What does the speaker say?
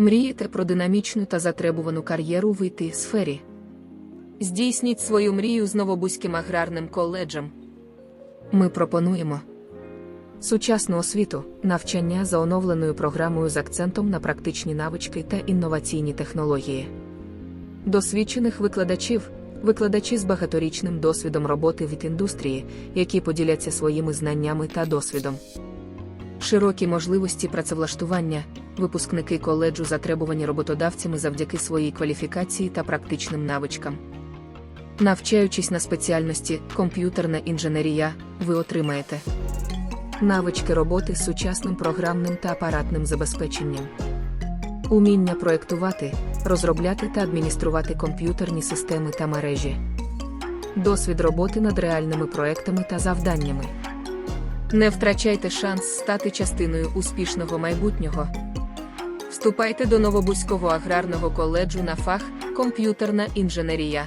Мрієте про динамічну та затребувану кар'єру в it сфері? Здійсніть свою мрію з Новобузьким аграрним коледжем. Ми пропонуємо сучасну освіту, навчання за оновленою програмою з акцентом на практичні навички та інноваційні технології. Досвідчених викладачів, викладачі з багаторічним досвідом роботи від індустрії, які поділяться своїми знаннями та досвідом. Широкі можливості працевлаштування, випускники коледжу затребувані роботодавцями завдяки своїй кваліфікації та практичним навичкам. Навчаючись на спеціальності комп'ютерна інженерія, ви отримаєте навички роботи з сучасним програмним та апаратним забезпеченням, уміння проєктувати, розробляти та адмініструвати комп'ютерні системи та мережі, досвід роботи над реальними проектами та завданнями. Не втрачайте шанс стати частиною успішного майбутнього. Вступайте до Новобузького аграрного коледжу на фах комп'ютерна інженерія.